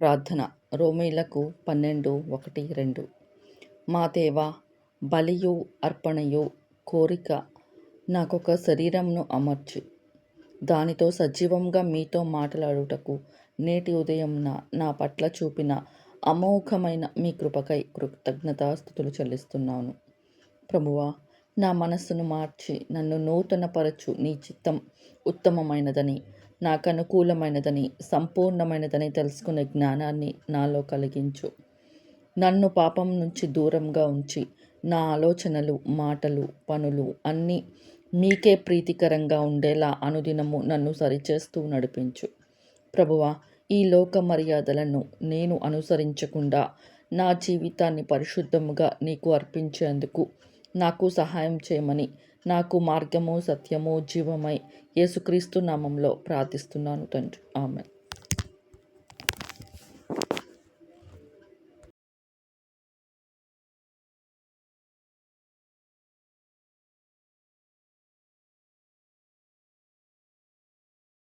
ప్రార్థన. రోమీలకు పన్నెండు ఒకటి రెండు. మా దేవా బలియు అర్పణయు కోరిక నాకొక శరీరంను అమర్చు. దానితో సజీవంగా మీతో మాట్లాడుటకు నేటి ఉదయంన నా పట్ల చూపిన అమోఘమైన మీ కృపకై కృతజ్ఞతాస్థుతులు చెల్లిస్తున్నాను. ప్రభువా నా మనస్సును మార్చి నన్ను నూతనపరచు నీ చిత్తం ఉత్తమమైనదని నాకు అనుకూలమైనదని సంపూర్ణమైనదని తెలుసుకునే జ్ఞానాన్ని నాలో కలిగించు. నన్ను పాపం నుంచి దూరంగా ఉంచి నా ఆలోచనలు మాటలు పనులు అన్నీ మీకే ప్రీతికరంగా ఉండేలా అనుదినము నన్ను సరిచేస్తూ నడిపించు. ప్రభువా ఈ లోక మర్యాదలను నేను అనుసరించకుండా నా జీవితాన్ని పరిశుద్ధముగా నీకు అర్పించేందుకు నాకు సహాయం చేయమని నాకు మార్గము సత్యము జీవమై యేసుక్రీస్తు నామంలో ప్రార్థిస్తున్నాను తండ్రి. ఆమె